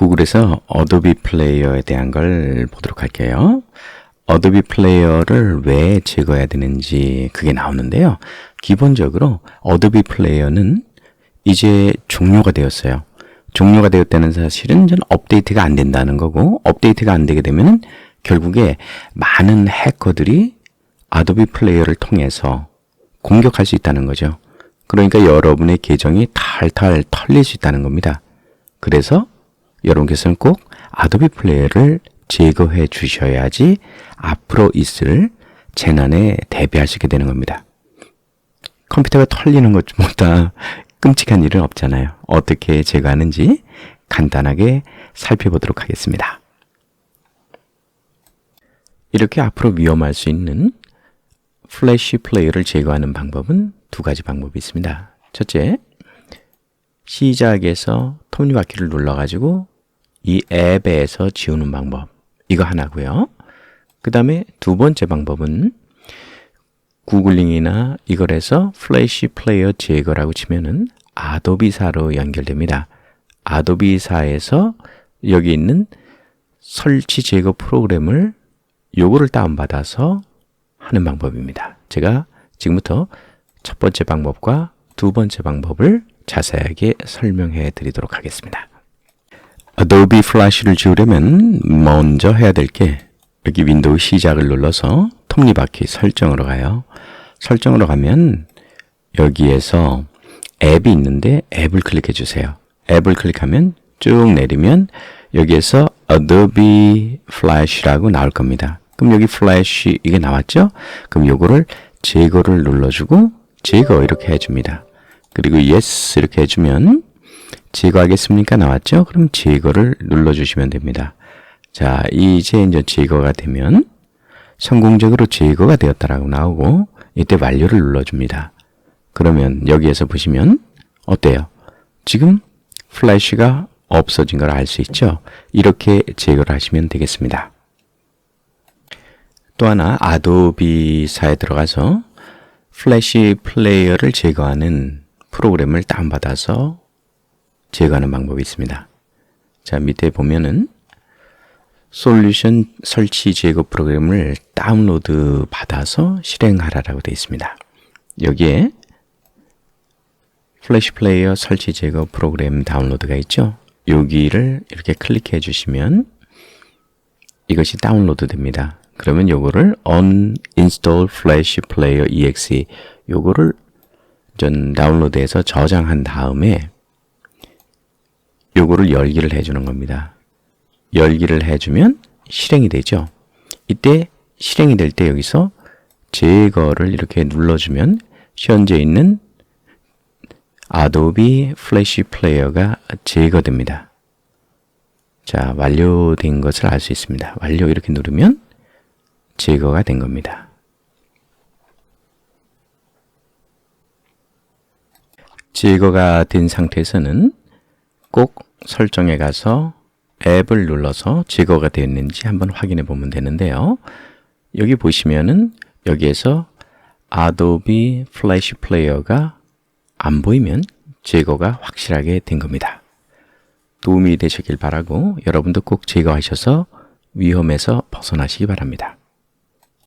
구글에서 어도비 플레이어에 대한 걸 보도록 할게요. 어도비 플레이어를 왜 제거해야 되는지 그게 나오는데요. 기본적으로 어도비 플레이어는 이제 종료가 되었어요. 종료가 되었다는 사실은 전 업데이트가 안 된다는 거고 업데이트가 안 되게 되면은 결국에 많은 해커들이 아도비 플레이어를 통해서 공격할 수 있다는 거죠. 그러니까 여러분의 계정이 탈탈 털릴 수 있다는 겁니다. 그래서 여러분께서는 꼭 아도비 플레이어를 제거해 주셔야지 앞으로 있을 재난에 있게 되는 겁니다. 컴퓨터가 털리는 것보다 끔찍한 일은 없잖아요. 어떻게 제거하는지 간단하게 살펴보도록 하겠습니다. 이렇게 앞으로 위험할 수 있는 플래시 플레이어를 제거하는 방법은 두 가지 방법이 있습니다. 첫째, 시작에서 톱니바퀴를 눌러가지고 이 앱에서 지우는 방법. 이거 하나고요. 그 다음에 두 번째 방법은 구글링이나 이걸 해서 플래시 플레이어 제거라고 치면은 아도비사로 연결됩니다. 아도비사에서 여기 있는 설치 제거 프로그램을 요거를 다운받아서 하는 방법입니다. 제가 지금부터 첫 번째 방법과 두 번째 방법을 자세하게 설명해 드리도록 하겠습니다. Adobe Flash를 지우려면 먼저 해야 될 게 여기 윈도우 시작을 눌러서 톱니바퀴 설정으로 가요. 설정으로 가면 여기에서 앱이 있는데 앱을 클릭해 주세요. 앱을 클릭하면 쭉 내리면 여기에서 Adobe Flash라고 나올 겁니다. 그럼 여기 Flash 이게 나왔죠? 그럼 요거를 제거를 눌러주고 제거 이렇게 해줍니다. 그리고 Yes 이렇게 해주면 제거하겠습니까? 나왔죠? 그럼 제거를 눌러주시면 됩니다. 자, 이제 이제 제거가 되면 성공적으로 제거가 되었다라고 나오고 이때 완료를 눌러줍니다. 그러면 여기에서 보시면 어때요? 지금 플래시가 없어진 걸 알 수 있죠? 이렇게 제거를 하시면 되겠습니다. 또 하나 아도비사에 들어가서 플래시 플레이어를 제거하는 프로그램을 다운받아서 제거하는 방법이 있습니다. 자, 밑에 보면은 솔루션 설치 제거 프로그램을 다운로드 받아서 실행하라라고 되어 있습니다. 여기에 플래시 플레이어 설치 제거 프로그램 다운로드가 있죠. 여기를 이렇게 클릭해 주시면 이것이 다운로드 됩니다. 그러면 요거를 uninstall flash player exe 요거를 전 다운로드해서 저장한 다음에 요거를 열기를 해주는 겁니다. 열기를 해주면 실행이 되죠. 이때 실행이 될 때 여기서 제거를 이렇게 눌러주면 현재 있는 아도비 플래시 플레이어가 제거됩니다. 자, 완료된 것을 알 수 있습니다. 완료 이렇게 누르면 제거가 된 겁니다. 제거가 된 상태에서는 꼭 설정에 가서 앱을 눌러서 제거가 되었는지 한번 확인해 보면 되는데요. 여기 보시면은 여기에서 Adobe Flash Player가 안 보이면 제거가 확실하게 된 겁니다. 도움이 되셨길 바라고 여러분도 꼭 제거하셔서 위험에서 벗어나시기 바랍니다.